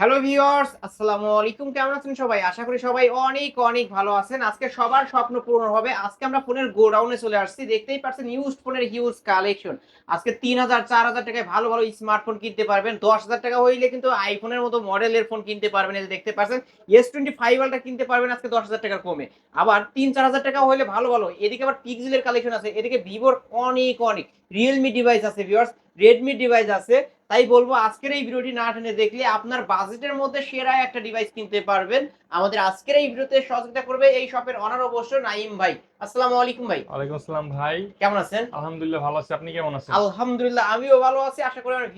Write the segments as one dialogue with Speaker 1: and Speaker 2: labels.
Speaker 1: Hello viewers আসসালামু আলাইকুম কেমন আছেন সবাই? আশা করি সবাই অনেক অনেক ভালো আছেন। আজকে সবার স্বপ্ন পূরণ হবে। আজকে আমরা ফোনের গোডাউনে চলে আসছি। দেখতেই পাচ্ছেন ইউজ ফোনের হিউজ কালেকশন আজকে তিন হাজার, চার হাজার টাকায় ভালো ভালো স্মার্টফোন কিনতে পারবেন। দশ হাজার টাকা হইলে কিন্তু আইফোনের মতো মডেলের ফোন কিনতে পারবেন। এই দেখতে পাচ্ছেন এস টোয়েন্টি ফাইভ আলটা কিনতে পারবেন আজকে দশ হাজার টাকার কমে। আবার তিন, চার হাজার টাকা হইলে ভালো ভালো। এদিকে আবার পিক্সেলের কালেকশন আছে। এদিকে ভিভোর অনেক অনেক। রিয়েলমি ডিভাইস আছে ভিউয়ার্স রেডমি ডিভাইস আছে। তাই বলব আজকের এই ভিডিওটি না টেনে দেখলে আপনার বাজেটের মধ্যে সেরা একটা ডিভাইস কিনতে পারবেন। আমাদের আজকের এই ভিডিওতে সহযোগিতা করবে এই শপের অনার অবশ্য নাইম ভাই। আসসালামু আলাইকুম ভাই।
Speaker 2: ওয়ালাইকুম আসসালাম ভাই।
Speaker 1: কেমন আছেন?
Speaker 2: আলহামদুলিল্লাহ ভালো আছি। আপনি কেমন আছেন?
Speaker 1: আলহামদুলিল্লাহ আমিও ভালো আছি। আশা করি আমার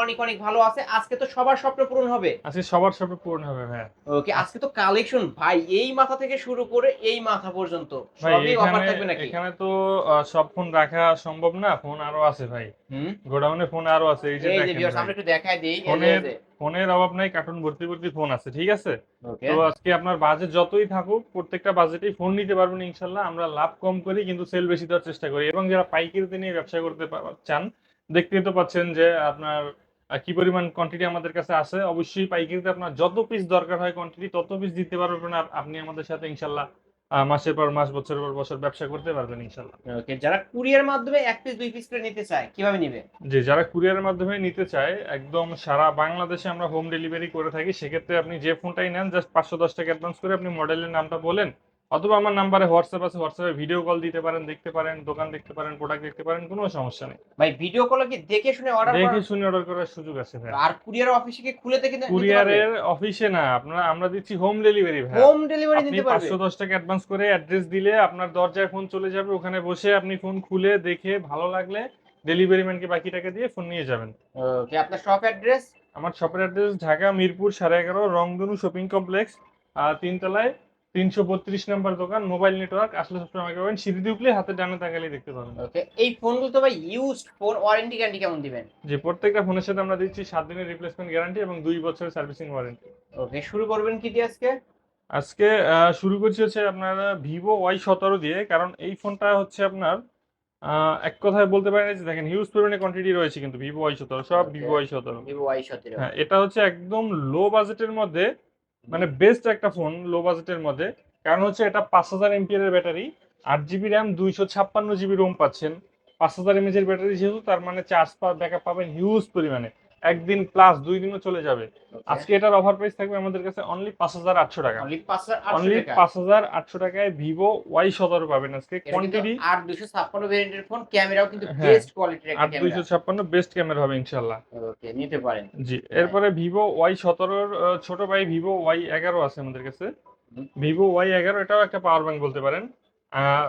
Speaker 1: অনেক অনেক ভালো আছে। আজকে তো সবার স্বপ্ন পূরণ হবে।
Speaker 2: আজকে সবার সবে পূর্ণ হবে ভাই।
Speaker 1: ওকে আজকে তো কালেকশন ভাই এই মাথা থেকে শুরু করে এই মাথা পর্যন্ত। সবই অফার থাকবে নাকি?
Speaker 2: এখানে তো সব ফোন রাখা সম্ভব না ফোন আরও আছে ভাই। গোডাউনে ফোন আরও আছে এই যে দেখেন
Speaker 1: আমরা একটু দেখাই দিই
Speaker 2: ফোনের ফোনের অভাব নাই কার্টুন ভর্তি ভর্তি ফোন আছে ঠিক আছে? তো আজকে আপনার বাজেট যতই থাকুক প্রত্যেকটা বাজেটেই ফোন নিতে পারবেন ইনশাল্লাহ। আমরা লাভ কম করি কিন্তু সেল বেশি দেওয়ার চেষ্টা করি এবং যারা পাইকারিতে নিয়ে ব্যবসা করতে চান দেখতেই তো পাচ্ছেন যে আপনার কি পরিমাণ কোয়ান্টিটি আমাদের কাছে আছে। অবশ্যই পাইকারিতে আপনার যত পিস দরকার হয় কোয়ান্টিটি তত পিস দিতে পারবেন আর আপনি আমাদের সাথে ইনশাল্লাহ মাসের পর মাস বছরের পর বছর ব্যবসা করতে পারবেন ইনশাল্লাহ
Speaker 1: ওকে যারা কুরিয়ার মাধ্যমে এক পিস দুই পিস করে নিতে চায় কীভাবে নিবে?
Speaker 2: যে যারা কুরিয়ারের মাধ্যমে নিতে চায় একদম সারা বাংলাদেশে আমরা হোম ডেলিভারি করে থাকি সেক্ষেত্রে আপনি যে ফোনটাই নেন জাস্ট পাঁচশো দশ টাকা অ্যাডভান্স করে আপনি মডেলের নামটা বলেন অথবা আমার নাম্বারে হোয়াটসঅ্যাপ আছে হোয়াটসঅ্যাপে ভিডিও কল দিতে পারেন দেখতে পারেন দোকান দেখতে পারেন প্রোডাক্ট দেখতে পারেন কোনো সমস্যা নেই।
Speaker 1: ভাই ভিডিও কলে কি দেখে শুনে অর্ডার
Speaker 2: দেখে শুনে অর্ডার করার সুযোগ আছে ভাই।
Speaker 1: আর কুরিয়ার অফিসে কি খুলে দেখে
Speaker 2: কুরিয়ারের অফিসে না আপনারা আমরা দিচ্ছি হোম ডেলিভারি ভাই।
Speaker 1: হোম ডেলিভারি দিতে পারবে।
Speaker 2: পাঁচশো দশ টাকা অ্যাডভান্স করে অ্যাড্রেস দিলে আপনার দরজায় ফোন চলে যাবে ওখানে বসে আপনি ফোন খুলে দেখে ভালো লাগলে ডেলিভারি ম্যানকে বাকি টাকা দিয়ে ফোন নিয়ে যাবেন।
Speaker 1: ওকে আপনার শপ অ্যাড্রেস
Speaker 2: আমার শপের অ্যাড্রেস ঢাকা মিরপুর সাড়ে এগারো রংধনু শপিং কমপ্লেক্স তিনতলায় তিনশো বত্রিশ নাম্বার দোকান মোবাইল নেটওয়ার্ক আসলে সবসময় আমাকে পাবেন সিঁড়ি উঠলে হাতে ডানে তাকালে দেখতে পাবেন
Speaker 1: ওকে এই ফোনগুলো তো ভাই ইউজড ফোন ওয়ারেন্টি গ্যারান্টি কেমন দিবেন?
Speaker 2: যে প্রত্যেকটা ফোনের সাথে আমরা দিচ্ছি সাত দিনের রিপ্লেসমেন্ট গ্যারান্টি এবং দুই বছরের সার্ভিসিং ওয়ারেন্টি
Speaker 1: ওকে শুরু করবেন কি দিয়ে আজকে?
Speaker 2: আজকে শুরু করছি হচ্ছে আপনার ভিভো ওয়াই সতেরো দিয়ে কারণ এই ফোনটা হচ্ছে আপনার এক কথায় বলতে পারেন যে দেখেন হিউজ পরিমাণে কোয়ান্টিটি রয়েছে কিন্তু ভিভো ওয়াই সতেরো সব. ভিভো ওয়াই সতেরো।
Speaker 1: ভিভো ওয়াই সতেরো।
Speaker 2: হ্যাঁ এটা হচ্ছে একদম লো বাজেটের মধ্যে মানে বেস্ট একটা ফোন লো বাজেটের মধ্যে। কারণ হচ্ছে এটা পাঁচ হাজার এমপিএর ব্যাটারি আট জিবি র্যাম দুইশো ছাপ্পান্ন জিবি রোম পাচ্ছেন। পাঁচ হাজার এমএচ এর ব্যাটারি যেহেতু, তার মানে চার্জ পা ব্যাকআপ পাবেন হিউজ পরিমাণে। একদিন প্লাস দুই দিনও চলে যাবে। আজকে এটার অফার প্রাইস থাকবে আমাদের কাছে অনলি পাঁচ হাজার আটশো টাকা।
Speaker 1: অনলি পাঁচ হাজার আটশো
Speaker 2: টাকায় ভিভো ওয়াই সতেরো পাবেন আজকে কোয়ান্টিটি
Speaker 1: আট দুশো ছাপ্পান্ন ভেরিয়েন্টের ফোন ক্যামেরাও কিন্তু
Speaker 2: হ্যাঁ,
Speaker 1: বেস্ট কোয়ালিটির একটা
Speaker 2: আট দুইশো
Speaker 1: ক্যামেরা
Speaker 2: ছাপ্পান্ন বেস্ট ক্যামেরা হবে ইনশাল্লাহ
Speaker 1: ওকে নিতে পারেন।
Speaker 2: জি এরপরে ভিভো ওয়াই সতেরোর ছোট ভাই ভিভো ওয়াই এগারো আছে আমাদের কাছে। ভিভো ওয়াই এগারো এটাও একটা পাওয়ার ব্যাংক বলতে পারেন। আহ,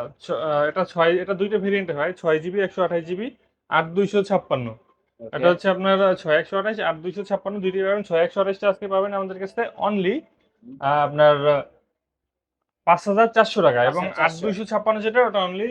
Speaker 2: এটা ছয় এটা দুইটা ভেরিয়েন্ট হয় ছয় জিবি একশো আঠাশ জিবি আট দুইশো ছাপ্পান্ন. এটা হচ্ছে আপনার ছয় একশো আঠাশ আট দুইশো ছাপ্পান্ন দুইটি পাবেন ছয় একশো আঠাশটা আজকে পাবেন আমাদের কাছে অনলি আপনার পাঁচ হাজার চারশো টাকা এবং আট দুইশো ছাপ্পান্ন যেটা ওটা অনলি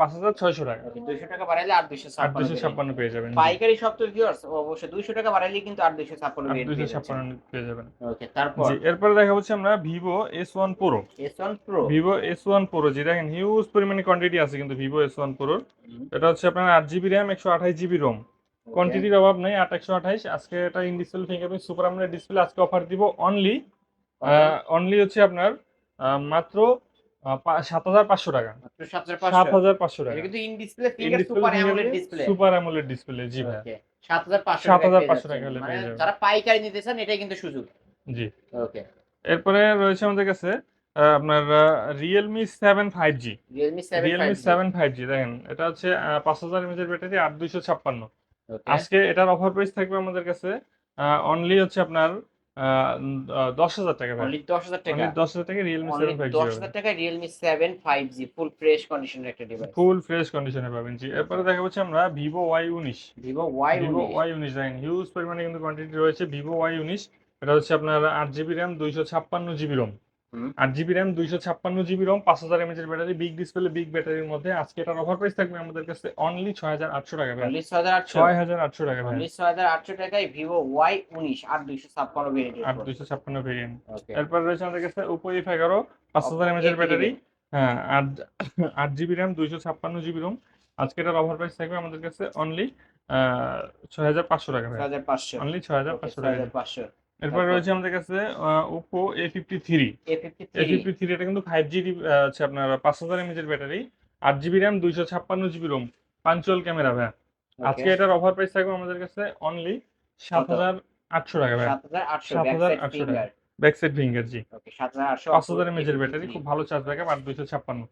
Speaker 2: পাঁচ হাজার ছয়শো টাকা।
Speaker 1: 200 টাকা বাড়াইলে আর দুইশো
Speaker 2: আট দুইশো ছাপ্পান্ন পেয়ে যাবেন।
Speaker 1: পাইকারি সব তো ভিউয়ার্স অবশ্যই দুইশো টাকা বাড়াইলে কিন্তু আর দুইশো ছাপ্পান্ন
Speaker 2: আট দুইশো ছাপ্পান্ন পেয়ে যাবেন।
Speaker 1: ওকে তারপর?
Speaker 2: এরপরে দেখা হচ্ছে আমরা Vivo S one pro
Speaker 1: S one pro
Speaker 2: Vivo S one pro জি দেখেন হিউজ পরিমাণে কোয়ান্টিটি আছে কিন্তু ভিভো এস ওয়ান প্রোর এটা হচ্ছে আপনার আট জিবি র্যাম একশো আঠাশ জিবি রোম কোয়ান্টিটির অভাব নেই আট একশো আঠাইশ। আজকে এটা ইন ডিসপ্লে ফিঙ্গারপ্রিন্ট সুপার আমলের ডিসপ্লে আজকে অফার দিব অনলি অনলি হচ্ছে আপনার মাত্র সাত হাজার পাঁচশো টাকা।
Speaker 1: সাত হাজার পাঁচশো।
Speaker 2: টাকা।
Speaker 1: এটা কিন্তু in display display
Speaker 2: super AMOLED display জি ভাই।
Speaker 1: সাত হাজার পাঁচশো
Speaker 2: 7,500 টাকা হলে পেয়ে যাবেন।
Speaker 1: যারা পাইকারি নিতে চান এটাই কিন্তু সুযোগ।
Speaker 2: জি।
Speaker 1: ওকে
Speaker 2: এরপরে রয়েছে আমাদের কাছে আপনার Realme seven five G
Speaker 1: Realme seven
Speaker 2: five G দেখেন এটা হচ্ছে পাঁচ হাজার এমএচের ব্যাটারি আট দুইশো ছাপ্পান্ন। আজকে এটার অফার প্রাইস থাকবে আমাদের কাছে অনলি হচ্ছে আপনার দশ হাজার টাকা
Speaker 1: অনলি দশ হাজার টাকা।
Speaker 2: দশ হাজার টাকা রিয়েলমি সেভেন ফাইভ
Speaker 1: দশ হাজার টাকায় Realme seven five G full fresh কন্ডিশনের একটা ডিভাইস
Speaker 2: ফুল ফ্রেশ কন্ডিশনে পাবেন জি। এরপরে দেখা হচ্ছে আমরা ভিভো ওয়াই উনিশ।
Speaker 1: ভিভো ওয়াই
Speaker 2: ভিভো ওয়াই উনিশ দেখেন হিউজ পরিমাণে কিন্তু কোয়ান্টিটি রয়েছে ভিভো ওয়াই উনিশ। এটা হচ্ছে আপনার আট জিবি র্যাম দুইশো ছাপ্পান্ন জিবি রোম। আট জিবি র্যাম দুইশো ছাপ্পান্ন জিবি রোম পাঁচ হাজার এমএচের ব্যাটারি বিগ ডিসপ্লে বিগ ব্যাটারির মধ্যে। আজকে এটার অফার প্রাইস থাকবে আমাদের কাছে অনলি ছয় হাজার আটশো টাকা ভাই।
Speaker 1: ছয় হাজার আটশো
Speaker 2: টাকা ভাই।
Speaker 1: ছয় হাজার আটশো টাকায় ভিভো ওয়াই উনিশ আর দুইশো ছাপ্পান্ন
Speaker 2: আট দুইশো ছাপ্পান্ন ভেরিয়েন্ট এরপর রয়েছে আমাদের কাছে ওপো এফ এগারো পাঁচ হাজার এমএচ এর ব্যাটারি হ্যাঁ আট আট জিবি র্যাম দুইশো ছাপ্পান্ন জিবি রোম আজকে এটার অফার প্রাইস থাকবে আমাদের কাছে অনলি ছয় হাজার পাঁচশো টাকা
Speaker 1: ছয় হাজার পাঁচশো।
Speaker 2: অনলি ছয় হাজার পাঁচশো
Speaker 1: ছয়
Speaker 2: টাকা
Speaker 1: পাঁচশো।
Speaker 2: এরপর রয়েছে আমাদের কাছে Oppo A fifty three
Speaker 1: A fifty
Speaker 2: three এটা কিন্তু ফাইভ জি হচ্ছে আপনার পাঁচ হাজার এমএজের ব্যাটারি। আট জিবি র্যাম দুইশো ছাপ্পান্ন জিবি রোম পাঞ্চুয়াল ক্যামেরা ভাই আজকে এটার অফার প্রাইস থাকবে আমাদের কাছে অনলি সাত হাজার আটশো টাকা ভাই
Speaker 1: সাত হাজার আটশো
Speaker 2: 7,800 টাকা। ব্যাক সাইড ফিঙ্গার জি। পাঁচ হাজার এমএজের ব্যাটারি খুব ভালো চার্জ ব্যাকআপ আর দুইশো ছাপ্পান্ন।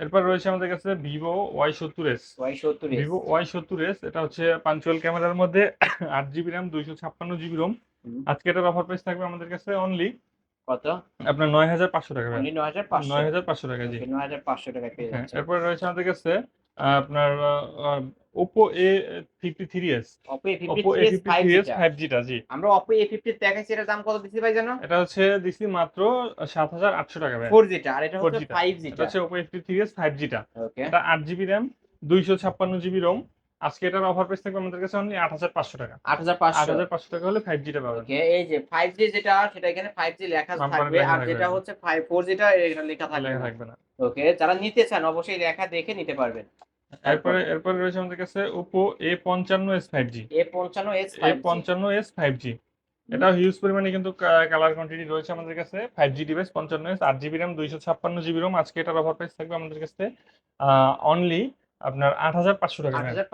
Speaker 2: এরপর রয়েছে আমাদের কাছে ভিভো ওয়াই সত্তর এস ভিভো ওয়াই সত্তর এস এটা হচ্ছে পাঞ্চুয়াল ক্যামেরার মধ্যে আট জিবি র্যাম দুইশো ছাপ্পান্ন জিবি রোম আজকে এটার অফার প্রাইস থাকবে আমাদের কাছে অনলি
Speaker 1: কত?
Speaker 2: আপনার নয় হাজার পাঁচশো টাকা।
Speaker 1: নয় হাজার পাঁচশো।
Speaker 2: নয় হাজার পাঁচশো টাকা জি।
Speaker 1: নয় হাজার পাঁচশো টাকা পেয়ে
Speaker 2: হ্যাঁ
Speaker 1: যাচ্ছে
Speaker 2: এরপরে রয়েছে আমাদের কাছে আপনার Oppo A fifty three S Oppo A fifty
Speaker 1: five
Speaker 2: S five জিটা G.
Speaker 1: আমরা অপো এ ফিফটি দেখাচ্ছি এটার দাম কত দিচ্ছি ভাই জানো?
Speaker 2: এটা হচ্ছে দিছি মাত্র সাত হাজার আটশো টাকা ভাই।
Speaker 1: ফোর জিটা আর এটা হচ্ছে
Speaker 2: 4G টা।
Speaker 1: ফাইভ
Speaker 2: এটা হচ্ছে Oppo A fifty three S five জিটা
Speaker 1: okay
Speaker 2: এটা আট জিবি র্যাম দুইশো ছাপ্পান্ন জিবি রোম আজকে এটার অফার প্রাইস থাকবে আমাদের কাছে অনলি আট হাজার পাঁচশো টাকা।
Speaker 1: আট হাজার
Speaker 2: আট
Speaker 1: পাঁচশো
Speaker 2: হাজার পাঁচশো টাকা হলে ফাইভ জিটা পাবেন।
Speaker 1: ওকে এই যে ফাইভ জি যেটা সেটা এখানে ফাইভ জি লেখা থাকবে। আর যেটা হচ্ছে ফাইভ ফোর জিটা এটা লেখা থাকবে না। ওকে যারা নিতে চান অবশ্যই লেখা দেখে নিতে পারবেন।
Speaker 2: এরপরে এরপরে রয়েছে আমাদের কাছে পঞ্চান্ন এস
Speaker 1: এ পঞ্চান্ন এস ফাইভ
Speaker 2: জি এটা হিউজ পরিমাণে কিন্তু কালার কোয়ান্টিটি রয়েছে আমাদের কাছে। ফাইভ জি ডিভাইস পঞ্চান্ন এস আট জিবি র্যাম দুইশো ছাপ্পান্ন জিবি রোম আজকে এটার অফার প্রাইস থাকবে আমাদের কাছে অনলি আপনার আট হাজার পাঁচশো টাকা
Speaker 1: আট হাজার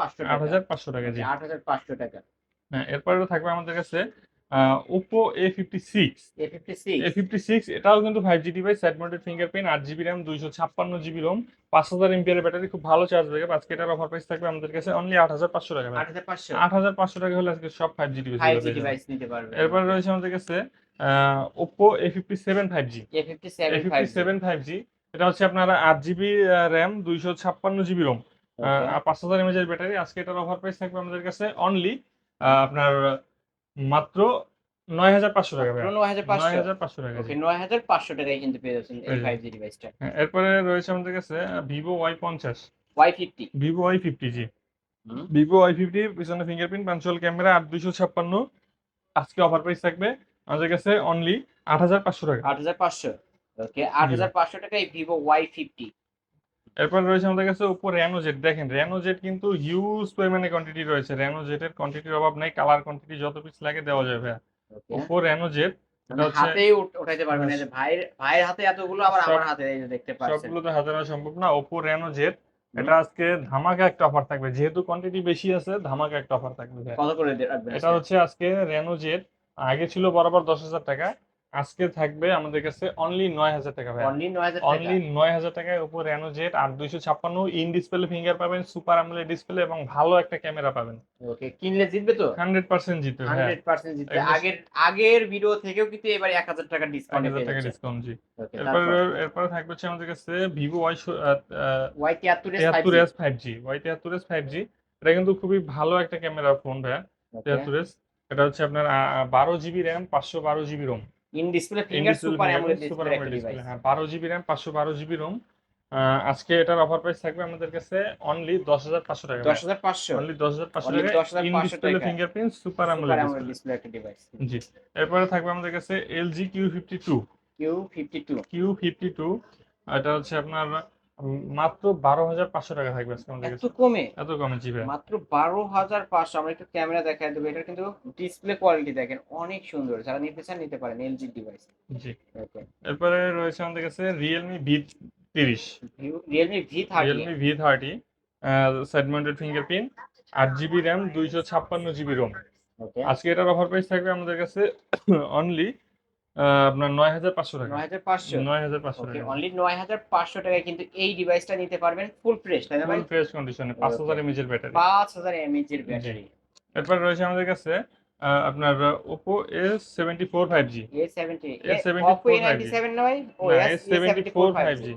Speaker 1: পাঁচশো
Speaker 2: টাকা। জি
Speaker 1: আট হাজার পাঁচশো টাকা।
Speaker 2: হ্যাঁ এরপরে থাকবে আমাদের কাছে Oppo A fifty six
Speaker 1: A fifty six
Speaker 2: A fifty six এটাও কিন্তু five G device side mounted fingerprint আট জিবি র্যাম দুইশো ছাপ্পান্ন জিবি রোম পাঁচ হাজার এমপিআর ব্যাটারি খুব ভালো চার্জ দেবে আজকে এটার অফার প্রাইস থাকবে আমাদের কাছে অনলি আট হাজার পাঁচশো টাকা
Speaker 1: আট হাজার পাঁচশো।
Speaker 2: আট হাজার পাঁচশো টাকা হলে আজকে সব ফাইভ জি ডিভাইস
Speaker 1: নিতে পারবেন।
Speaker 2: এরপরে রয়েছে আমাদের কাছে Oppo A fifty seven five G
Speaker 1: A fifty seven five
Speaker 2: G এটা হচ্ছে আপনার আট জিবি র্যাম দুইশো ছাপ্পান্ন জিবি রোম পাঁচ হাজার এমএজের ব্যাটারি আজকে এটার অফার প্রাইস থাকবে আমাদের কাছে অনলি আপনার মাত্র নয় হাজার পাঁচশো টাকা
Speaker 1: নয় হাজার পাঁচশো।
Speaker 2: টাকা।
Speaker 1: নয় হাজার পাঁচশো টাকায় কিন্তু পেয়ে যাচ্ছেন এই
Speaker 2: এই
Speaker 1: ফাইভ জি ডিভাইসটা
Speaker 2: এরপরে রয়েছে আমাদের কাছে ভিভো ওয়াই পঞ্চাশ।
Speaker 1: Y fifty
Speaker 2: Vivo Y fifty G. Vivo Y fifty পিছনে ফিঙ্গারপ্রিন্ট পাঞ্চুয়াল ক্যামেরা আট দুইশো ছাপ্পান্ন। আজকে অফার প্রাইস থাকবে আমাদের কাছে অনলি আট হাজার পাঁচশো টাকা।
Speaker 1: আট হাজার পাঁচশো। ওকে আট হাজার পাঁচশো টাকায় ভিভো ওয়াই ফিফটি
Speaker 2: এরপর রয়েছে আমাদের কাছে ওপো রেনো জেড দেখেন রেনো জেড কিন্তু হিউজ পরিমাণে কোয়ান্টিটি রয়েছে। রেনো জেটের কোয়ান্টিটির অভাব নাই কালার কোয়ান্টিটি যত পিস লাগে দেওয়া যাবে ওপো এটা হচ্ছে
Speaker 1: হাতেই উঠাইতে পারবেন এই যে ভাইয়ের ভাইয়ের হাতে এতগুলো আবার আমার হাতে এই যে দেখতে পাচ্ছেন।
Speaker 2: সবগুলো তো হাতে নেওয়া সম্ভব না। ওপো রেনো জেড এটা আজকে ধামাকা একটা অফার থাকবে। যেহেতু কোয়ান্টিটি বেশি আছে ধামাকা একটা অফার থাকবে।
Speaker 1: কত করে রাখবেন
Speaker 2: এটা হচ্ছে আজকে রেনো জেড আগে ছিল বরাবর দশ হাজার টাকা। আজকে থাকবে আমাদের কাছে অনলি নয় হাজার টাকা ভাই
Speaker 1: অনলি নয় হাজার
Speaker 2: অনলি নয় হাজার টাকায় উপর রেনো জেড আর দুইশো ছাপ্পান্ন ইন ডিসপ্লে ফিঙ্গার পাবেন সুপার আমলে ডিসপ্লে এবং ভালো একটা ক্যামেরা পাবেন।
Speaker 1: ওকে কিনলে জিতবে তো?
Speaker 2: হান্ড্রেড পার্সেন্ট জিতবে
Speaker 1: হান্ড্রেড পার্সেন্ট জিতবে। আগের আগের ভিডিও থেকেও কিন্তু এবার এক হাজার টাকা ডিসকাউন্ট
Speaker 2: হাজার টাকা ডিসকাউন্ট জি। এরপরে এরপরে থাকবে হচ্ছে আমাদের কাছে ভিভো ওয়াই
Speaker 1: ওয়াই তিয়াত্তর এস ফাইভ
Speaker 2: জি ওয়াই তিয়াত্তর এস ফাইভ জি এটা কিন্তু খুবই ভালো একটা ক্যামেরা ফোন ভাইয়া তিয়াত্তর এস এটা হচ্ছে আপনার বারো জিবি র্যাম পাঁচশো বারো GB ROM
Speaker 1: in display finger super AMOLED display একটা ডিভাইস
Speaker 2: হ্যাঁ বারো জিবি জিবি রোম আজকে এটার অফার প্রাইস থাকবে আমাদের কাছে অনলি দশ হাজার পাঁচশো টাকা।
Speaker 1: দশ হাজার পাঁচশো।
Speaker 2: অনলি দশ হাজার পাঁচশো
Speaker 1: Only
Speaker 2: টাকা
Speaker 1: 10,500
Speaker 2: in display. Fingerprint super
Speaker 1: AMOLED display একটা ডিভাইস
Speaker 2: জি এরপরে থাকবে আমাদের কাছে LG Q fifty two
Speaker 1: Q fifty two
Speaker 2: Q fifty two এটা হচ্ছে আপনার মাত্র বারো হাজার পাঁচশো টাকা থাকবে আজকে আমাদের
Speaker 1: এত কমে?
Speaker 2: এত কমে জি ভাই।
Speaker 1: মাত্র বারো হাজার পাঁচশো আমরা একটু ক্যামেরা দেখাই দেবো। এটার কিন্তু ডিসপ্লে কোয়ালিটি দেখেন অনেক সুন্দর। যারা নিতে চান নিতে পারেন এলজি ডিভাইস
Speaker 2: জি।
Speaker 1: ওকে
Speaker 2: এরপরে রয়েছে আমাদের কাছে রিয়েলমি ভি তিরিশ।
Speaker 1: Realme V thirty
Speaker 2: Realme V thirty side mounted fingerprint আট জিবি র্যাম দুইশো ছাপ্পান্ন জিবি রোম
Speaker 1: ওকে
Speaker 2: আজকে এটার অফার প্রাইস থাকবে আমাদের কাছে অনলি আপনার নয় হাজার পাঁচশো টাকা।
Speaker 1: নয় হাজার পাঁচশো।
Speaker 2: নয় হাজার পাঁচশো টাকা।
Speaker 1: অনলি নয় হাজার পাঁচশো টাকায় কিন্তু এই ডিভাইসটা নিতে পারবেন ফুল ফ্রেশ তাই না ভাই?
Speaker 2: ফুল ফ্রেশ কন্ডিশনে পাঁচ হাজার
Speaker 1: Okay.
Speaker 2: এমএজের ব্যাটারি
Speaker 1: পাঁচ হাজার এমএইচ এর ব্যাটারি
Speaker 2: এরপর রয়েছে আমাদের কাছে আপনার Oppo S seventy four five G A74
Speaker 1: Oppo A ninety seven না ভাই? ও
Speaker 2: S seventy four five G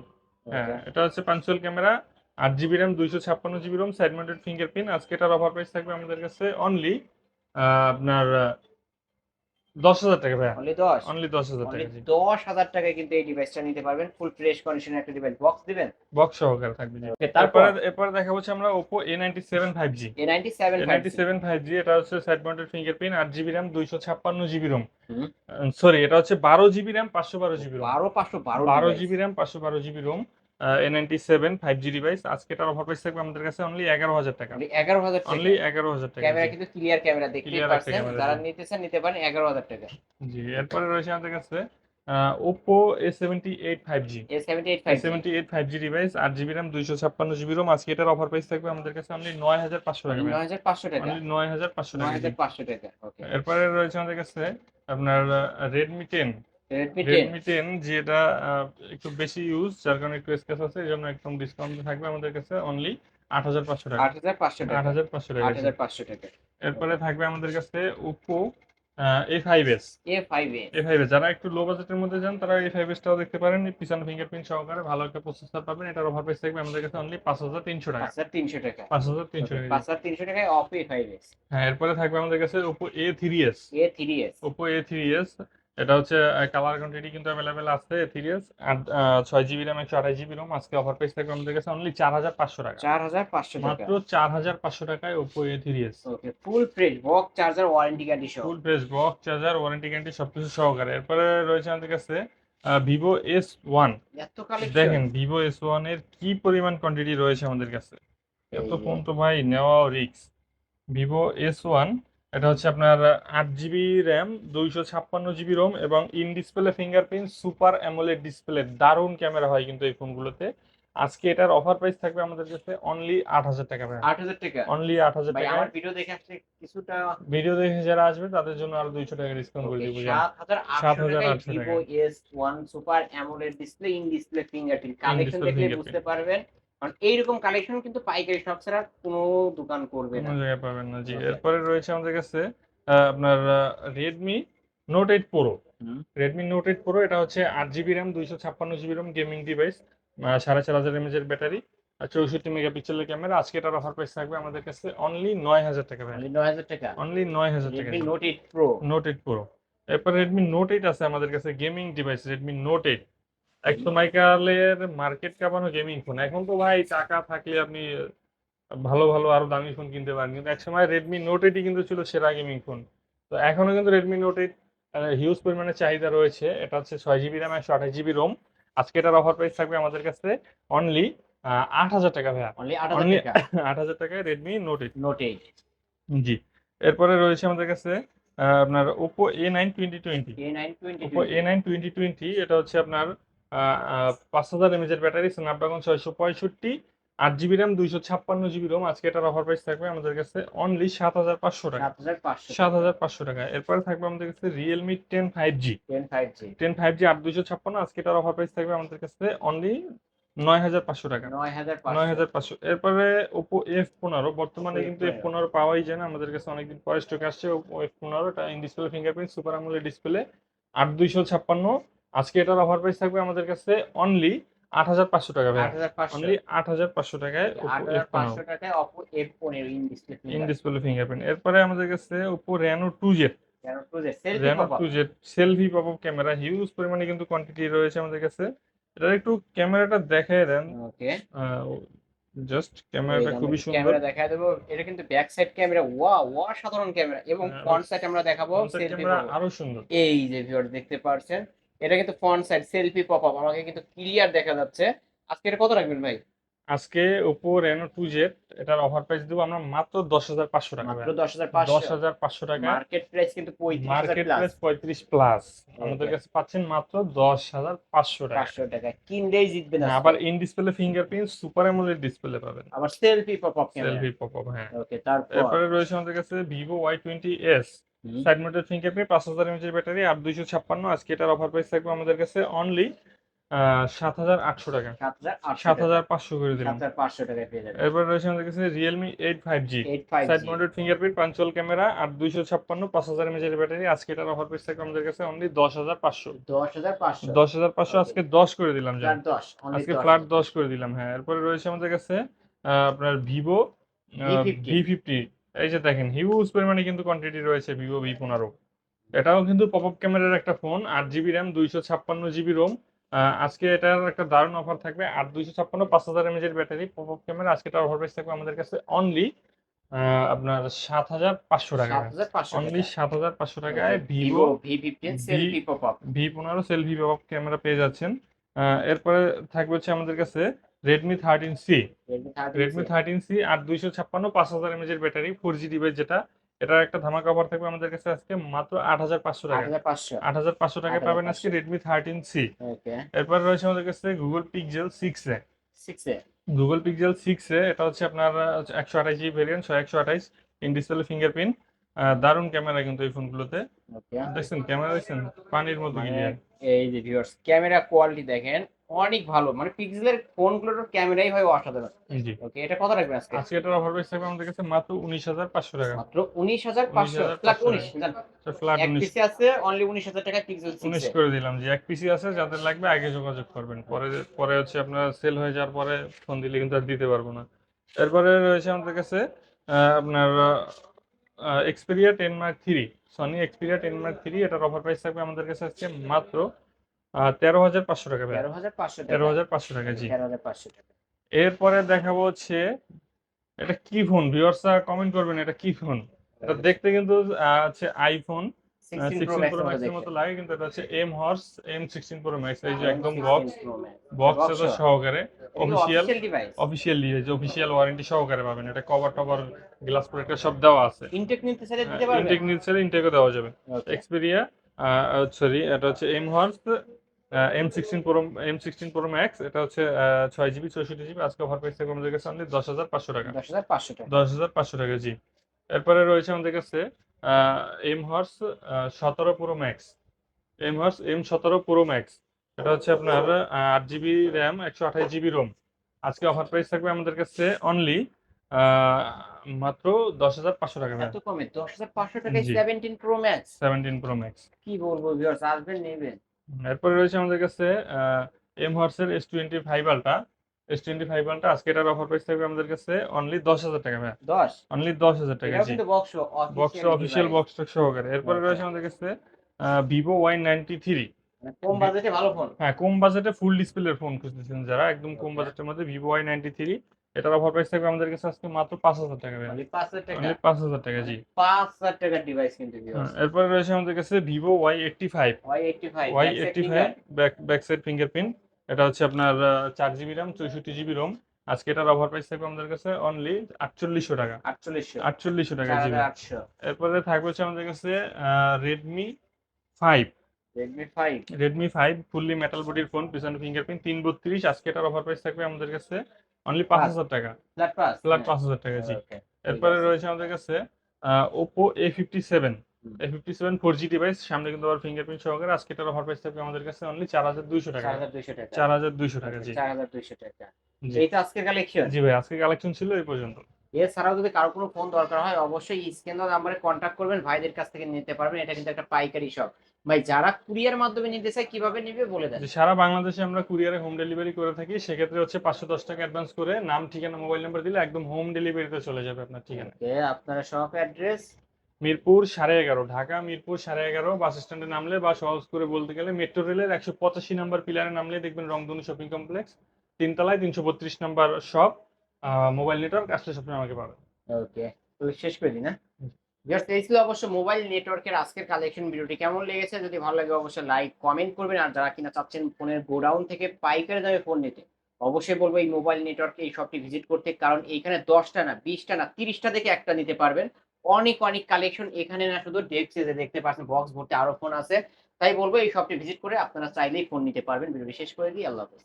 Speaker 2: হ্যাঁ এটা হচ্ছে পাঞ্চুয়াল ক্যামেরা আট জিবি র্যাম দুইশো ছাপ্পান্ন GB ROM side mounted fingerprint আজকে এটার অফার প্রাইস থাকবে আমাদের কাছে অনলি আপনার দশ হাজার টাকা ভাইয়া।
Speaker 1: অনলি দশ?
Speaker 2: অনলি দশ হাজার টাকা
Speaker 1: দশ হাজার টাকায় কিন্তু এই ডিভাইসটা নিতে পারবেন। ফুল ফ্রেশ কন্ডিশনের একটা ডিভাইস বক্স দিবেন?
Speaker 2: বক্স সহকারে থাকবে
Speaker 1: তারপর?
Speaker 2: এরপরে দেখা হচ্ছে আমরা Oppo A ninety seven five G
Speaker 1: ninety seven
Speaker 2: ninety seven five G এটা হচ্ছে সাইড মাউন্টেড ফিঙ্গারপ্রিন্ট আট জিবি র্যাম দুইশো ছাপ্পান্ন জিবি রোম। সরি এটা হচ্ছে বারো জিবি র্যাম পাঁচশো বারো জিবি রোম
Speaker 1: বারো পাঁচশো বারো
Speaker 2: বারো জিবি র্যাম পাঁচশো বারো GB ROM A ninety seven five G device আজকে এটার অফার প্রাইস থাকবে আমাদের কাছে অনলি এগারো হাজার টাকা।
Speaker 1: এগারো হাজার
Speaker 2: অনলি এগারো হাজার টাকা
Speaker 1: ক্যামেরা কিন্তু ক্লিয়ার ক্যামেরা
Speaker 2: একটা
Speaker 1: পাচ্ছেন। যারা
Speaker 2: জি।
Speaker 1: নিতেছেন নিতে পারেন এগারো হাজার টাকা।
Speaker 2: জি এরপরে রয়েছে আমাদের কাছে Oppo A seventy eight five G
Speaker 1: A seventy eight five
Speaker 2: G device আট জিবি র্যাম দুইশো ছাপ্পান্ন জিবি রোম আজকে এটার অফার প্রাইস থাকবে আমাদের কাছে অনলি নয় হাজার পাঁচশো টাকা।
Speaker 1: নয় হাজার পাঁচশো টাকা।
Speaker 2: নয় হাজার পাঁচশো টাকা জি।
Speaker 1: হাজার পাঁচশো টাকা
Speaker 2: এরপরে রয়েছে আমাদের কাছে আপনার রেডমি টেন
Speaker 1: রেডমি টেন
Speaker 2: যেটা একটু বেশি ইউজ যার কারণে একটু স্কেচ আছে এই জন্য একদম ডিসকাউন্ট থাকবে আমাদের কাছে অনলি আট হাজার পাঁচশো টাকা।
Speaker 1: আট হাজার পাঁচশো
Speaker 2: আট
Speaker 1: টাকা
Speaker 2: হাজার পাঁচশো টাকা
Speaker 1: আট। হাজার পাঁচশো টাকা।
Speaker 2: এরপরে থাকবে আমাদের কাছে Oppo A five S
Speaker 1: A five A
Speaker 2: A five S যারা একটু লো বাজেটের মধ্যে যান তারা এ ফাইভ এসটাও দেখতে পারেন। পিছনে ফিঙ্গারপ্রিন্ট সহকারে ভালো একটা প্রসেসর পাবেন। এটার অফার প্রাইস থাকবে আমাদের কাছে অনলি পাঁচ হাজার তিনশো টাকা।
Speaker 1: পাঁচ হাজার তিনশো টাকা।
Speaker 2: পাঁচ হাজার তিনশো টাকা
Speaker 1: পাঁচ। হাজার তিনশো টাকায় অফ এ ফাইভ এস
Speaker 2: হ্যাঁ এরপরে থাকবে আমাদের কাছে Oppo A three S
Speaker 1: A three S
Speaker 2: Oppo A three S এটা হচ্ছে কালার কোয়ান্টিটি কিন্তু অ্যাভেলেবেল আছে থ্রি এস আর ছয় জিবি র্যাম একশো আঠাশ জিবি রোম আজকে অফার প্রাইস থাকবে আমাদের কাছে অনলি চার হাজার পাঁচশো টাকা।
Speaker 1: চার হাজার পাঁচশো টাকা।
Speaker 2: মাত্র চার হাজার পাঁচশো টাকায় Oppo A three S
Speaker 1: okay full fresh box charger warranty guarantee সহ।
Speaker 2: Full fresh box charger warranty guarantee সবকিছু সহকারে। এরপরে রয়েছে আমাদের কাছে ভিভো এস ওয়ান
Speaker 1: এত কালেকশন
Speaker 2: দেখেন ভিভো এস ওয়ানের কি পরিমাণ কোয়ান্টিটি রয়েছে আমাদের কাছে? এত ফোন তো ভাই নেওয়া রিক্স ভিভো এস ওয়ান এটা হচ্ছে আপনার আট জিবি র্যাম দুইশো ছাপ্পান্ন জিবি রোম এবং in display fingerprint super AMOLED display দারুণ ক্যামেরা হয় কিন্তু এই ফোনগুলোতে আজকে এটার অফার প্রাইস থাকবে আমাদের কাছে অনলি আট হাজার টাকা ভাই।
Speaker 1: আট হাজার টাকা?
Speaker 2: অনলি আট হাজার টাকা।
Speaker 1: আমার ভিডিও দেখে আসলে কিছুটা
Speaker 2: ভিডিও দেখে যারা আসবে তাদের জন্য আরও দুইশো টাকা ডিসকাউন্ট করে দিব।
Speaker 1: সাত হাজার আটশো
Speaker 2: 7,800
Speaker 1: টাকায়
Speaker 2: টাকা।
Speaker 1: S one super AMOLED display in display fingerprint collection দেখলে বুঝতে পারবেন। কারণ এইরকম কালেকশন কিন্তু পাইকারি শপ ছাড়া কোনো দোকান করবে না।
Speaker 2: জায়গায় পাবেন না জি। এরপরে রয়েছে আমাদের কাছে আপনার Redmi Note eight Pro. Redmi Note eight Pro এটা হচ্ছে আট জিবি র্যাম দুইশো ছাপ্পান্ন জিবি র্যাম গেমিং ডিভাইস সাড়ে চার হাজার এমএজ এর ব্যাটারি আর চৌষট্টি মেগাপিক্সেলের ক্যামেরা আজকে এটার অফার প্রাইস থাকবে আমাদের কাছে অনলি নয় হাজার টাকা ভাই।
Speaker 1: নয় হাজার টাকা?
Speaker 2: অনলি নয় হাজার টাকা
Speaker 1: Note eight Pro
Speaker 2: Note eight Pro এরপর রেডমি নোট এইট আছে আমাদের কাছে gaming device Redmi Note eight একশো মাইকালের মার্কেট কাঁপানো গেমিং ফোন এখন তো ভাই টাকা থাকলে আপনি ভালো ভালো আরও দামি ফোন কিনতে পারেন। কিন্তু একসময় রেডমি নোট এইটই কিন্তু ছিল সেরা গেমিং ফোন তো এখনও কিন্তু রেডমি নোট এইট হিউজ পরিমাণে চাহিদা রয়েছে। এটা হচ্ছে ছয় জিবি র্যাম একশো আঠাশ জিবি রোম আজকে এটার অফার প্রাইস থাকবে আমাদের কাছে অনলি আট হাজার টাকা ভাইয়া।
Speaker 1: অনলি আট হাজার
Speaker 2: টাকায় Redmi Note eight
Speaker 1: Note eight
Speaker 2: G. এরপরে রয়েছে আমাদের কাছে আপনার Oppo A nine twenty twenty Oppo A nine twenty twenty এটা হচ্ছে আপনার পাঁচ হাজার এমএজের ব্যাটারি স্ন্যাপড্রাগন ছয়শো পঁয়ষট্টি আট জিবি র্যাম দুইশো ছাপ্পান্ন জিবি রোম আজকে এটার অফার প্রাইস থাকবে আমাদের কাছে অনলি সাত হাজার পাঁচশো টাকা।
Speaker 1: সাত হাজার পাঁচশো
Speaker 2: টাকা। এরপরে থাকবে আমাদের কাছে Realme ten five G
Speaker 1: ten five G
Speaker 2: আট দুইশো ছাপ্পান্ন আজকে এটার অফার প্রাইস থাকবে আমাদের কাছে অনলি নয় হাজার পাঁচশো টাকা।
Speaker 1: নয় হাজার পাঁচশো।
Speaker 2: এরপরে ওপো এফ পনেরো বর্তমানে কিন্তু এফ
Speaker 1: F15
Speaker 2: পনেরো পাওয়াই যায় না। আমাদের কাছে অনেকদিন পরে স্টক আসছে ওপো এফ পনেরো এটা in display fingerprint super AMOLED display আট দুইশো ছাপ্পান্ন আজকে এটার অফার প্রাইস থাকবে আমাদের কাছে অনলি আট হাজার পাঁচশো টাকা ভাই অনলি আট হাজার পাঁচশো টাকায়
Speaker 1: ইন ডিসপ্লে
Speaker 2: ফিঙ্গারপ্রিন্ট এরপরে আমাদের কাছে Oppo Reno two Z
Speaker 1: selfie
Speaker 2: Reno two Z selfie pop up camera huge পরিমাণে কিন্তু কোয়ান্টিটি রয়েছে আমাদের কাছে। এটার একটু ক্যামেরাটা দেখায় দেন।
Speaker 1: ওকে
Speaker 2: জাস্ট ক্যামেরাটা খুবই সুন্দর।
Speaker 1: ক্যামেরা দেখা দেবো। এটা কিন্তু ব্যাক সাইড ক্যামেরা ওয়া ওয়া সাধারণ ক্যামেরা এবং
Speaker 2: হ্যাঁ,
Speaker 1: ফ্রন্ট সাইড আমরা দেখাবো সেলফি
Speaker 2: ক্যামেরা আরও সুন্দর।
Speaker 1: এই যে ভিউয়ার দেখতে পাচ্ছেন? এটা কিন্তু front side selfie pop up আমাকে কিন্তু ক্লিয়ার দেখা যাচ্ছে। আজকে এটা কত রাখবেন ভাই?
Speaker 2: আজকে ওপো রেনো টু জেড এটার অফার প্রাইস দেবো আমরা মাত্র দশ হাজার পাঁচশো টাকা।
Speaker 1: মাত্র দশ হাজার
Speaker 2: দশ হাজার পাঁচশো টাকা।
Speaker 1: মার্কেট প্রাইস কিন্তু
Speaker 2: মার্কেট
Speaker 1: প্লাস
Speaker 2: প্রাইস পঁয়ত্রিশ প্লাস আমাদের কাছে পাচ্ছেন মাত্র দশ হাজার পাঁচশো টাকা।
Speaker 1: পাঁচশো টাকা। কিনলেই জিতবেন
Speaker 2: হ্যাঁ, আবার in display fingerprint super AMOLED display পাবেন।
Speaker 1: আবার selfie pop up
Speaker 2: selfie pop up হ্যাঁ।
Speaker 1: ওকে তারপর?
Speaker 2: এরপরে রয়েছে আমাদের কাছে Vivo Y twenty S side mounted fingerprint পাঁচ হাজার এমএচের ব্যাটারি আর দুইশো ছাপ্পান্ন আজকে এটার অফার প্রাইস থাকবে আমাদের কাছে অনলি সাত হাজার আটশো টাকা।
Speaker 1: সাত হাজার
Speaker 2: পাঁচশো করে দিলাম। এরপর রয়েছে আমাদের কাছে Realme eight five G side mounted fingerprint punctual camera আর দুইশো ছাপ্পান্ন পাঁচ হাজার এমএচের ব্যাটারি আজকে এটার অফার প্রাইস থাকবে আমাদের কাছে অনলি দশ হাজার পাঁচশো।
Speaker 1: দশ হাজার পাঁচশো।
Speaker 2: আজকে দশ করে দিলাম আজকে ফ্ল্যাট দশ করে দিলাম হ্যাঁ। এরপরে রয়েছে আমাদের কাছে আপনার ভিভো
Speaker 1: V50
Speaker 2: ভি ফিফটি এই যে দেখেন হিউজ পরিমাণে কিন্তু কোয়ান্টিটি রয়েছে ভিভো ভি পনেরো। এটাও কিন্তু পপ আপ ক্যামেরার একটা ফোন আট জিবি র্যাম দুইশো ছাপ্পান্ন জিবি রোম আজকে এটার একটা দারুণ অফার থাকবে আর দুইশো ছাপ্পান্ন পাঁচ হাজার এমএজ এর ব্যাটারি পপ আপ ক্যামেরা আজকে এটার অফার প্রাইস থাকবে আমাদের কাছে অনলি আপনার সাত হাজার পাঁচশো টাকা। অনলি সাত হাজার পাঁচশো টাকায়
Speaker 1: ভিভো ভি
Speaker 2: পনেরো সেলফি পপ আপ ক্যামেরা পেয়ে যাচ্ছেন। এরপরে থাকবে হচ্ছে আমাদের কাছে Redmi thirteen C
Speaker 1: Redmi
Speaker 2: thirteen C আর দুইশো ছাপ্পান্ন পাঁচ হাজার এমএচ এর ব্যাটারি ফোর জি ডিভাইস যেটা এটার একটা ধামাকা অফার থাকবে আমাদের কাছে আজকে মাত্র আট হাজার পাঁচশো টাকা। আট হাজার পাঁচশো। টাকায় পাবেন আজকে রেডমি থার্টিন সি এরপর রয়েছে আমাদের কাছে Google Pixel six A. Google Pixel six A এটা হচ্ছে আপনার একশো আঠাশ জিবি ভেরিয়েন্ট ছয় একশো আঠাশ ইন ডিসপ্লে ফিঙ্গারপ্রিন্ট দারুণ ক্যামেরা কিন্তু এই ফোনগুলোতে দেখছেন ক্যামেরা দেখছেন? পানির মতো
Speaker 1: মানে এই যে ভিউয়ার্স ক্যামেরা কোয়ালিটি দেখেন অনেক ভালো। মানে পিক্সেলের ফোনগুলোর ক্যামেরাই হয় অসাধারণ।
Speaker 2: জি।
Speaker 1: ওকে এটা কত রাখবেন আজকে?
Speaker 2: আজকে এটার অফার প্রাইস থাকবে আমাদের কাছে মাত্র উনিশ হাজার পাঁচশো টাকা।
Speaker 1: মাত্র উনিশ হাজার পাঁচশো।
Speaker 2: 19,500
Speaker 1: লাখ উনিশ জান।
Speaker 2: ফ্ল্যাট
Speaker 1: এক
Speaker 2: উনিশ।
Speaker 1: পিসে আছে অনলি উনিশ হাজার টাকা পিক্সেল
Speaker 2: উনিশ করে দিলাম যে এক পিসি আছে যাদের লাগবে আগে যোগাযোগ করবেন। পরে পরে হচ্ছে আপনার সেল হয়ে যাওয়ার পরে ফোন দিলে কিন্তু আর দিতে পারব না। এরপরে রয়েছে আমাদের কাছে আপনার Xperia ten Mark three Sony Xperia ten Mark three এটার অফার প্রাইস থাকবে আমাদের কাছে আজকে মাত্র তেরো হাজার পাঁচশো টাকা
Speaker 1: তেরো হাজার পাঁচশো
Speaker 2: তেরো
Speaker 1: টাকা
Speaker 2: হাজার পাঁচশো টাকা জি।
Speaker 1: তেরো হাজার পাঁচশো টাকা।
Speaker 2: এরপরে দেখাবো হচ্ছে এটা কি ফোন ভিউয়ার্সরা কমেন্ট করবেন এটা কি ফোন এটা দেখতে কিন্তু হচ্ছে আইফোন
Speaker 1: সিক্সটিন প্রো
Speaker 2: ম্যাক্সের মতো লাগে কিন্তু এটা হচ্ছে M horse M sixteen Pro Max এই যে
Speaker 1: হ্যাঁ,
Speaker 2: একদম বক্স বক্স সহকারে official
Speaker 1: official device
Speaker 2: official warranty সহকারে পাবেন। এটা কভার টভার গ্লাস প্রোটেক্টর সব দেওয়া আছে।
Speaker 1: ইনটেক নিতে চাইলে দিতে পারবেন?
Speaker 2: ইনটেক নিচ্ছে ইনটেকও দেওয়া যাবে. এক্সপেরিয়া সরি এটা হচ্ছে M horse M sixteen Pro M sixteen Pro Max এটা হচ্ছে ছয় জিবি চৌষট্টি জিবি আজকে অফার প্রাইস থাকবে আমাদের কাছে অনলি দশ হাজার পাঁচশো টাকা।
Speaker 1: দশ হাজার পাঁচশো টাকা।
Speaker 2: দশ হাজার পাঁচশো টাকা জি। এরপরে রয়েছে আমাদের কাছে এম হর্স সতেরো Pro Max M horse M সতেরো প্রো ম্যাক্স এটা হচ্ছে আপনার আট জিবি র্যাম একশো আঠাশ জিবি রোম আজকে অফার প্রাইস থাকবে আমাদের কাছে অনলি মাত্র দশ হাজার পাঁচশো টাকা
Speaker 1: এত কমে দশ হাজার পাঁচশো টাকায় seventeen Pro Max
Speaker 2: seventeen Pro Max
Speaker 1: কি বলব ভিউয়ার্স আসবেন নেবেন।
Speaker 2: এরপরে রয়েছে আমাদের কাছে M হর্সের S twenty five ultra S twenty five ultra আজকে এটার অফার প্রাইস থাকবে আমাদের কাছে অনলি দশ হাজার টাকা ভাই
Speaker 1: দশ?
Speaker 2: অনলি দশ হাজার টাকা
Speaker 1: বক্স
Speaker 2: অফিসিয়াল বক্স সহকারে। এরপরে রয়েছে আমাদের কাছে ভিভো ওয়াই নাইনটি থ্রি
Speaker 1: কম বাজেটে ভালো ফোন
Speaker 2: হ্যাঁ কম বাজেটে ফুল ডিসপ্লের ফোন খুঁজতেছেন যারা। একদম কম বাজেটের মধ্যে ভিভো ওয়াই নাইনটি থ্রি এটার অফার প্রাইস থাকবে আমাদের কাছে আজকে মাত্র পাঁচ হাজার টাকা
Speaker 1: অনলি পাঁচ হাজার টাকা।
Speaker 2: অনলি পাঁচ হাজার টাকা জি।
Speaker 1: পাঁচ হাজার টাকার ডিভাইস কিন্তু
Speaker 2: হ্যাঁ, এরপরে রয়েছে আমাদের কাছে Vivo Y eighty five
Speaker 1: Y eighty five
Speaker 2: Y eighty five back back side fingerprint এটা হচ্ছে আপনার চার জিবি র্যাম চৌষট্টি জিবি রোম আজকে এটার অফার প্রাইস থাকবে আমাদের কাছে অনলি আটচল্লিশশো টাকা।
Speaker 1: আটচল্লিশশো।
Speaker 2: আটচল্লিশশো টাকা
Speaker 1: চার
Speaker 2: জি
Speaker 1: হাজার আটশো।
Speaker 2: এরপরে থাকবে হচ্ছে আমাদের কাছে Redmi five
Speaker 1: Redmi five
Speaker 2: Redmi five fully metal বডির ফোন পিছনে ফিঙ্গারপ্রিন্ট তিন বত্রিশ। আজকে এটার অফার প্রাইস থাকবে আমাদের কাছে অনলি পাঁচ। হাজার টাকা।
Speaker 1: ফ্ল্যাট
Speaker 2: পাঁচ হাজার টাকা জি। এরপরে রয়েছে আমাদের কাছে Oppo A fifty seven A fifty seven four G device সামনে কিন্তু আবার ফিঙ্গারপ্রিন্ট সহকারে আজকে এটার অফার প্রাইস থাকবে আমাদের কাছে অনলি চার হাজার দুইশো টাকা।
Speaker 1: চার হাজার দুইশো টাকা।
Speaker 2: টাকা জি।
Speaker 1: চার হাজার দুইশো টাকা।
Speaker 2: জি।
Speaker 1: এই আজকের কালেকশন
Speaker 2: জি ভাই আজকে কালেকশন ছিল এই পর্যন্ত।
Speaker 1: এছাড়াও যদি কারও কোনো ফোন দরকার হয় অবশ্যই স্ক্রিন নাম্বারে কন্ট্যাক্ট করবেন ভাইদের কাছ থেকে নিতে পারবেন। এটা কিন্তু একটা পাইকারি শপ ভাই যারা কুরিয়ার মাধ্যমে নিতে চায় কীভাবে নিবে বলে দেন।
Speaker 2: সারা বাংলাদেশে আমরা কুরিয়ারে হোম ডেলিভারি করে থাকি সেক্ষেত্রে হচ্ছে পাঁচশো দশ টাকা অ্যাডভান্স করে নাম ঠিকানা মোবাইল নাম্বার দিলে একদম হোম ডেলিভারিতে চলে যাবে আপনার ঠিকানা।
Speaker 1: আপনারা শপ অ্যাড্রেস
Speaker 2: মিরপুর সাড়ে এগারো ঢাকা মিরপুর সাড়ে এগারো বাস স্ট্যান্ডে নামলে বা সহজ করে বলতে গেলে মেট্রো রেলের একশো পঁচাশি নাম্বার পিলারে নামলে দেখবেন রংধনু শপিং কমপ্লেক্স তিনতলায় তিনশো বত্রিশ নাম্বার শপ মোবাইল নেটওয়ার্ক আসলে সবসময় আমাকে পাবেন।
Speaker 1: ওকে শেষ করে দিই না জাস্ট এই ছিল অবশ্য মোবাইল নেটওয়ার্কের আজকের কালেকশন ভিডিওটি। কেমন লেগেছে? যদি ভালো লাগে অবশ্যই লাইক কমেন্ট করবেন। আর যারা কিনা চাচ্ছেন ফোনের গোডাউন থেকে পাইকারি দামে ফোন নিতে, অবশ্যই বলব এই মোবাইল নেটওয়ার্কে এই শপটি ভিজিট করতে, কারণ এইখানে দশটা না, বিশটা না, তিরিশটা থেকে একটা নিতে পারবেন। অনেক অনেক কালেকশন এখানে না, শুধু ডেস্ক যে দেখতে পাচ্ছেন বক্স ভর্তি আরও ফোন আছে। তাই বলব এই শপটি ভিজিট করে আপনারা চাইলেই ফোন নিতে পারবেন। ভিডিওটি শেষ করে দিই। আল্লাহ হাফেজ।